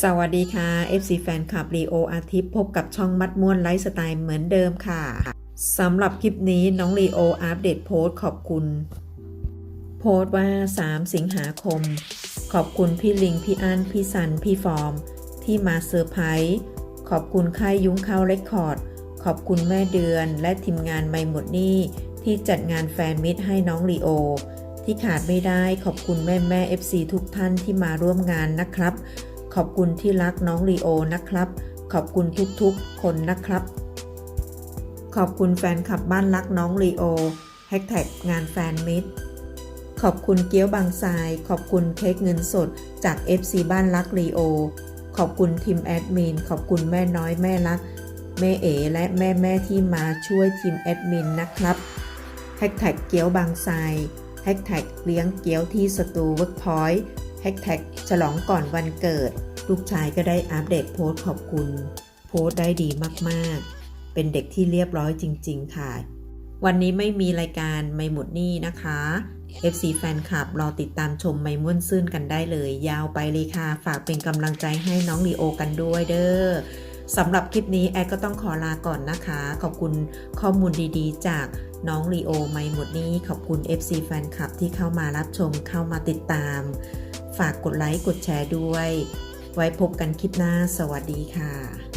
สวัสดีค่ะ FC แฟนคลับรีโออาทิตย์พบกับช่องมัดม่วนไลฟ์สไตล์เหมือนเดิมค่ะสำหรับคลิปนี้น้องรีโออัปเดตโพสต์ขอบคุณ โพสต์ว่า 3 สิงหาคม ขอบคุณพี่ลิง พี่อั้นพี่สัน พี่ฟอร์ม ที่มาเซอร์ไพรส์ขอบคุณค่ายยุ้งข้าวเรคคอร์ด ขอบคุณแม่เดือนและทีมงานไม่หมดนี่ที่จัดงานแฟนมิตให้น้องรีโอที่ขาดไม่ได้ขอบคุณแม่แม่ FC ทุกท่านที่มาร่วมงานนะครับ ขอบคุณที่รักน้องลีโอนะครับ ขอบคุณทุกๆคนนะครับ ขอบคุณแฟนคลับบ้านรักน้องลีโอแฮชแท็กงานแฟนมิตรขอบคุณเกี๊ยวบางทราย ขอบคุณเค้กเงินสดจาก FC บ้านรักลีโอ ขอบคุณทีมแอดมิน ขอบคุณแม่น้อยแม่รัก แม่เอ๋และแม่แม่ที่มาช่วยทีมแอดมินนะครับแฮชแท็กเกี๊ยวบางทรายแฮชแท็กเลี้ยงเกี๊ยวที่สตูเวิร์กพอยต์ แฮชแท็กฉลองก่อนวันเกิด ลูกชายก็ได้อัปเดตโพสต์ขอบคุณ โพสต์ได้ดีมากๆ เป็นเด็กที่เรียบร้อยจริง ๆ ค่ะ วันนี้ไม่มีรายการไม่หมดนี้นะคะ FC แฟนคลับรอติดตามชมไม่ม่วนซื่นกันได้เลย ยาวไปเลยค่ะ ฝากเป็นกำลังใจให้น้องลีโอกันด้วยเด้อสำหรับคลิปนี้แอดก็ต้องขอลาก่อนนะคะ ขอบคุณข้อมูลดีๆ จากน้องลีโอไม่หมดนี้ ขอบคุณ FC แฟนคลับที่เข้ามารับชมเข้ามาติดตาม ฝากกดไลค์กดแชร์ด้วย ไว้พบกันคลิปหน้า สวัสดีค่ะ